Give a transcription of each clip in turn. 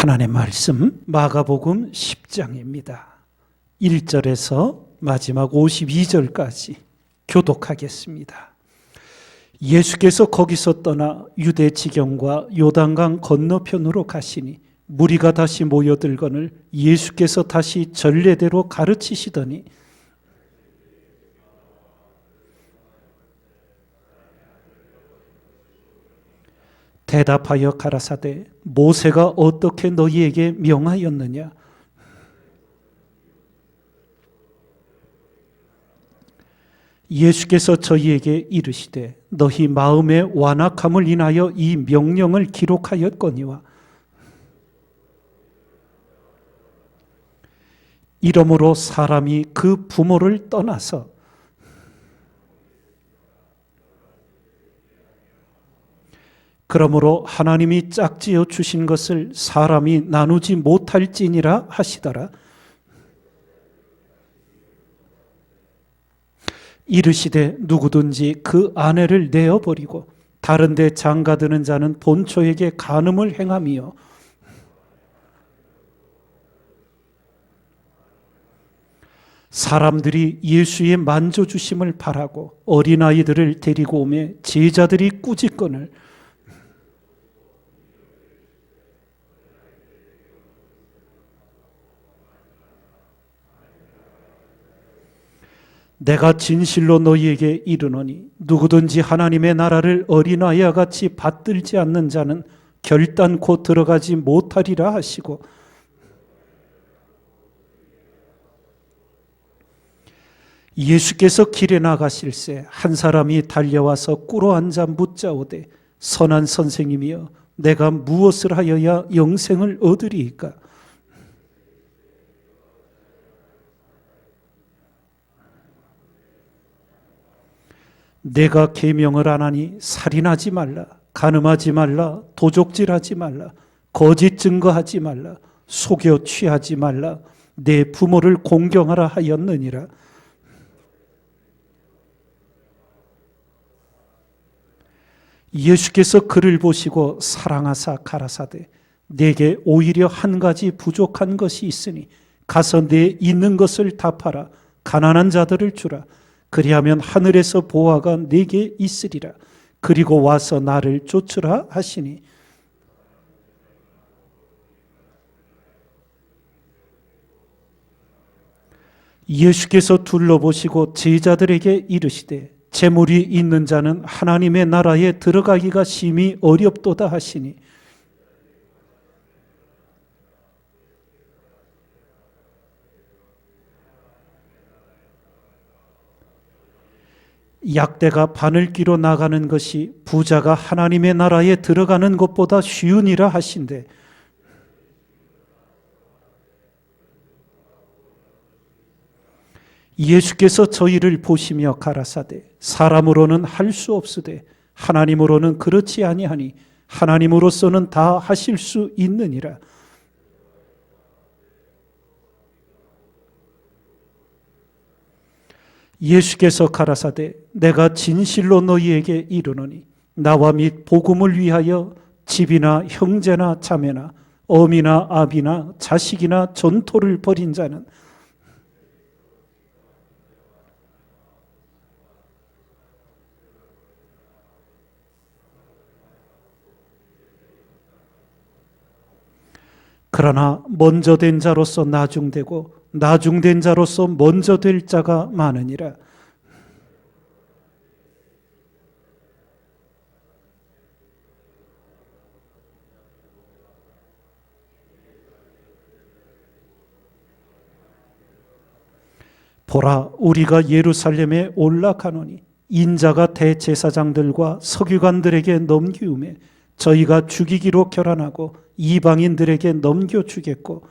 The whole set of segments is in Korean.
하나님의 말씀 마가복음 10장입니다. 1절에서 마지막 52절까지 교독하겠습니다. 예수께서 거기서 떠나 유대 지경과 요단강 건너편으로 가시니 무리가 다시 모여들거늘 예수께서 다시 전례대로 가르치시더니 대답하여 가라사대 모세가 어떻게 너희에게 명하였느냐? 예수께서 저희에게 이르시되 너희 마음의 완악함을 인하여 이 명령을 기록하였거니와. 이러므로 사람이 그 부모를 떠나서 그러므로 하나님이 짝지어 주신 것을 사람이 나누지 못할지니라 하시더라. 이르시되 누구든지 그 아내를 내어 버리고 다른 데 장가드는 자는 본초에게 간음을 행함이요 사람들이 예수의 만져 주심을 바라고 어린아이들을 데리고 오매 제자들이 꾸짖건을 내가 진실로 너희에게 이르노니 누구든지 하나님의 나라를 어린아이와 같이 받들지 않는 자는 결단코 들어가지 못하리라 하시고. 예수께서 길에 나가실새 한 사람이 달려와서 꿇어 앉아 묻자오되 선한 선생님이여 내가 무엇을 하여야 영생을 얻으리이까 내가 계명을 안 하니 살인하지 말라, 간음하지 말라, 도적질하지 말라, 거짓 증거하지 말라, 속여 취하지 말라, 내 부모를 공경하라 하였느니라. 예수께서 그를 보시고 사랑하사 가라사대 내게 오히려 한 가지 부족한 것이 있으니 가서 내 있는 것을 다 팔아 가난한 자들을 주라 그리하면 하늘에서 보화가 내게 있으리라. 그리고 와서 나를 쫓으라 하시니 예수께서 둘러보시고 제자들에게 이르시되 재물이 있는 자는 하나님의 나라에 들어가기가 심히 어렵도다 하시니 약대가 바늘기로 나가는 것이 부자가 하나님의 나라에 들어가는 것보다 쉬우니라 하신대. 예수께서 저희를 보시며 가라사대 사람으로는 할 수 없으되 하나님으로는 그렇지 아니하니 하나님으로서는 다 하실 수 있느니라. 예수께서 가라사대 내가 진실로 너희에게 이르노니 나와 및 복음을 위하여 집이나 형제나 자매나 어미나 아비나 자식이나 전토를 벌인 자는 그러나 먼저 된 자로서 나중되고 나중된 자로서 먼저 될 자가 많으니라. 보라 우리가 예루살렘에 올라가노니 인자가 대제사장들과 서기관들에게 넘기움에 저희가 죽이기로 결단하고 이방인들에게 넘겨 주겠고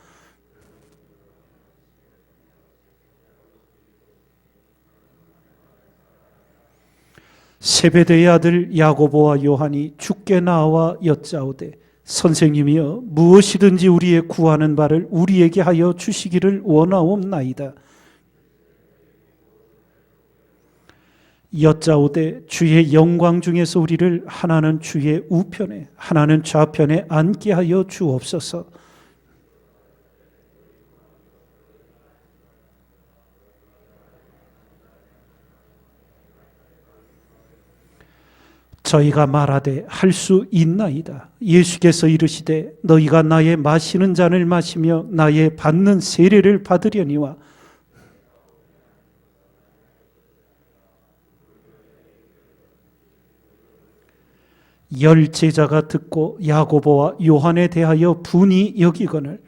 세베대의 아들 야고보와 요한이 죽게 나와 여짜오되 선생님이여 무엇이든지 우리의 구하는 바를 우리에게 하여 주시기를 원하옵나이다. 여짜오되 주의 영광 중에서 우리를 하나는 주의 우편에 하나는 좌편에 앉게 하여 주옵소서. 저희가 말하되 할 수 있나이다. 예수께서 이르시되 너희가 나의 마시는 잔을 마시며 나의 받는 세례를 받으려니와 열 제자가 듣고 야고보와 요한에 대하여 분이 여기거늘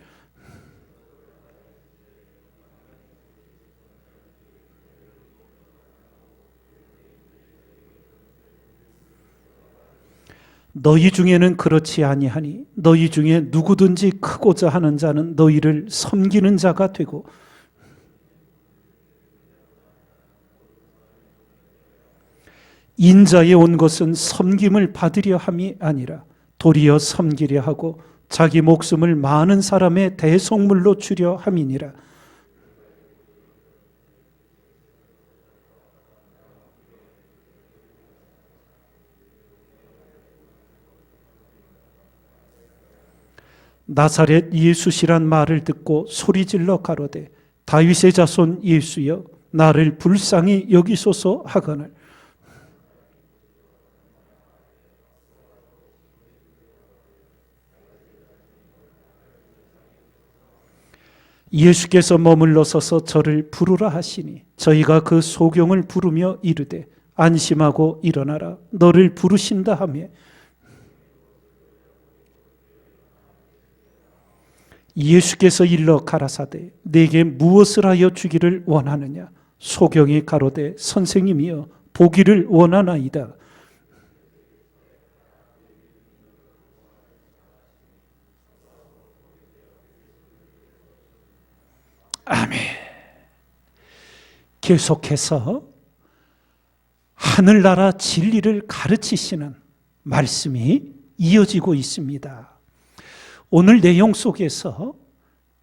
너희 중에는 그렇지 아니하니 너희 중에 누구든지 크고자 하는 자는 너희를 섬기는 자가 되고 인자에 온 것은 섬김을 받으려 함이 아니라 도리어 섬기려 하고 자기 목숨을 많은 사람의 대속물로 주려 함이니라. 나사렛 예수시란 말을 듣고 소리질러 가로되 다윗의 자손 예수여 나를 불쌍히 여기소서 하거늘. 예수께서 머물러 서서 저를 부르라 하시니 저희가 그 소경을 부르며 이르되 안심하고 일어나라. 너를 부르신다 하며 예수께서 일러 가라사대 내게 무엇을 하여 주기를 원하느냐 소경이 가로되 선생님이여 보기를 원하나이다 아멘. 계속해서 하늘나라 진리를 가르치시는 말씀이 이어지고 있습니다. 오늘 내용 속에서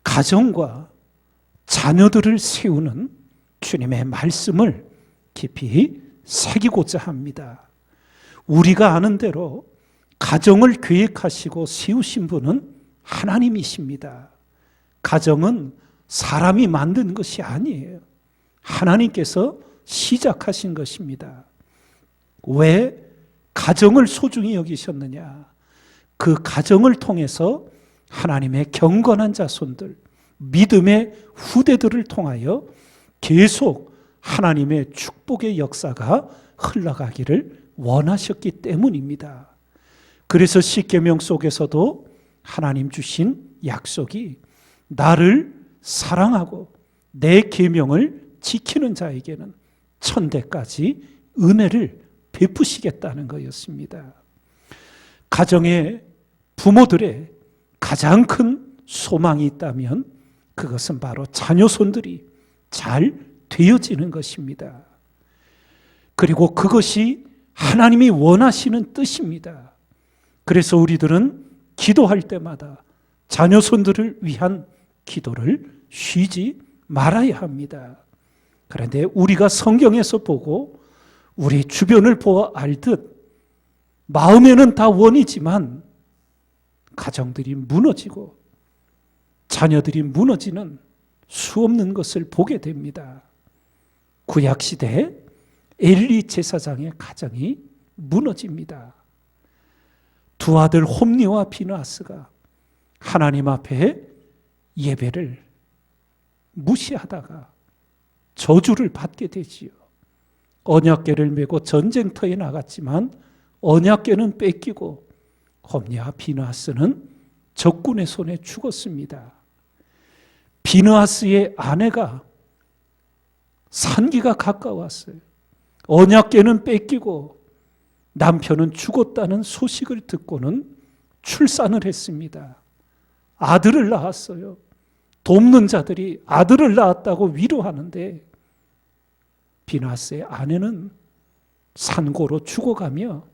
가정과 자녀들을 세우는 주님의 말씀을 깊이 새기고자 합니다. 우리가 아는 대로 가정을 계획하시고 세우신 분은 하나님이십니다. 가정은 사람이 만든 것이 아니에요. 하나님께서 시작하신 것입니다. 왜 가정을 소중히 여기셨느냐? 그 가정을 통해서 하나님의 경건한 자손들, 믿음의 후대들을 통하여 계속 하나님의 축복의 역사가 흘러가기를 원하셨기 때문입니다. 그래서 십계명 속에서도 하나님 주신 약속이 나를 사랑하고 내 계명을 지키는 자에게는 천대까지 은혜를 베푸시겠다는 것이었습니다. 가정의 부모들의 가장 큰 소망이 있다면 그것은 바로 자녀손들이 잘 되어지는 것입니다. 그리고 그것이 하나님이 원하시는 뜻입니다. 그래서 우리들은 기도할 때마다 자녀손들을 위한 기도를 쉬지 말아야 합니다. 그런데 우리가 성경에서 보고 우리 주변을 보아 알듯 마음에는 다 원이지만 가정들이 무너지고 자녀들이 무너지는 수없는 것을 보게 됩니다. 구약 시대에 엘리 제사장의 가정이 무너집니다. 두 아들 홈니와 비나스가 하나님 앞에 예배를 무시하다가 저주를 받게 되지요. 언약궤를 메고 전쟁터에 나갔지만 언약궤는 뺏기고 홈니와 비누하스는 적군의 손에 죽었습니다. 비누하스의 아내가 산기가 가까웠어요. 언약궤는 뺏기고 남편은 죽었다는 소식을 듣고는 출산을 했습니다. 아들을 낳았어요. 돕는 자들이 아들을 낳았다고 위로하는데 비나스의 아내는 산고로 죽어가며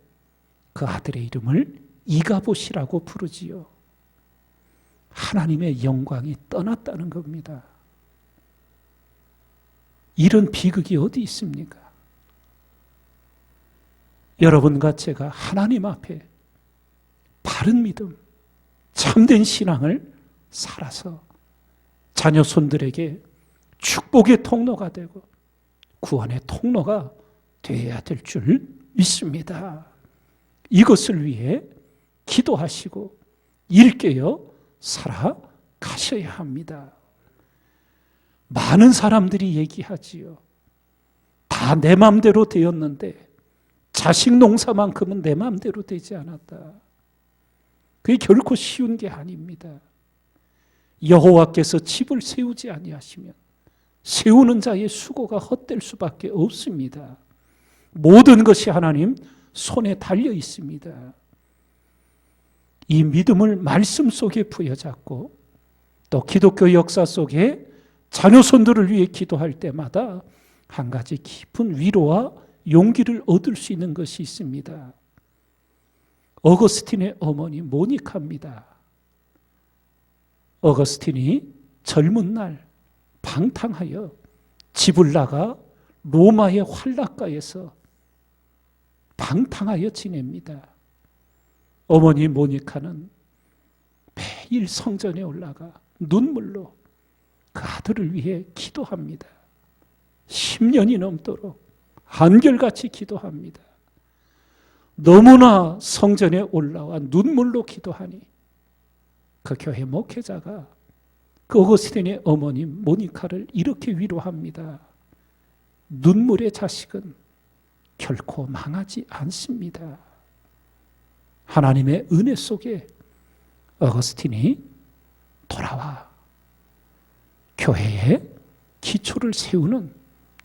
그 아들의 이름을 이가봇이라고 부르지요. 하나님의 영광이 떠났다는 겁니다. 이런 비극이 어디 있습니까? 여러분과 제가 하나님 앞에 바른 믿음, 참된 신앙을 살아서 자녀 손들에게 축복의 통로가 되고 구원의 통로가 되어야 될 줄 믿습니다. 이것을 위해 기도하시고 일깨어 살아가셔야 합니다. 많은 사람들이 얘기하지요. 다 내 맘대로 되었는데 자식 농사만큼은 내 맘대로 되지 않았다. 그게 결코 쉬운 게 아닙니다. 여호와께서 집을 세우지 아니하시면 세우는 자의 수고가 헛될 수밖에 없습니다. 모든 것이 하나님 손에 달려 있습니다. 이 믿음을 말씀 속에 부여잡고 또 기독교 역사 속에 자녀 손들을 위해 기도할 때마다 한 가지 깊은 위로와 용기를 얻을 수 있는 것이 있습니다. 어거스틴의 어머니 모니카입니다. 어거스틴이 젊은 날 방탕하여 집을 나가 로마의 활락가에서 방탕하여 지냅니다. 어머니 모니카는 매일 성전에 올라가 눈물로 그 아들을 위해 기도합니다. 10년이 넘도록 한결같이 기도합니다. 너무나 성전에 올라와 눈물로 기도하니 그 교회 목회자가 그 오거스틴의 어머니 모니카를 이렇게 위로합니다. 눈물의 자식은 결코 망하지 않습니다. 하나님의 은혜 속에 어거스틴이 돌아와 교회의 기초를 세우는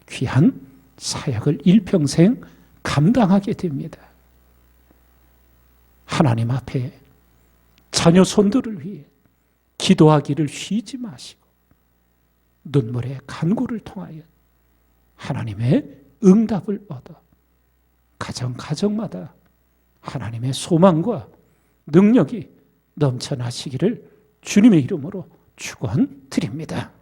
귀한 사역을 일평생 감당하게 됩니다. 하나님 앞에 자녀 손들을 위해 기도하기를 쉬지 마시고 눈물의 간구를 통하여 하나님의 응답을 얻어 가정 가정마다 하나님의 소망과 능력이 넘쳐나시기를 주님의 이름으로 축원드립니다.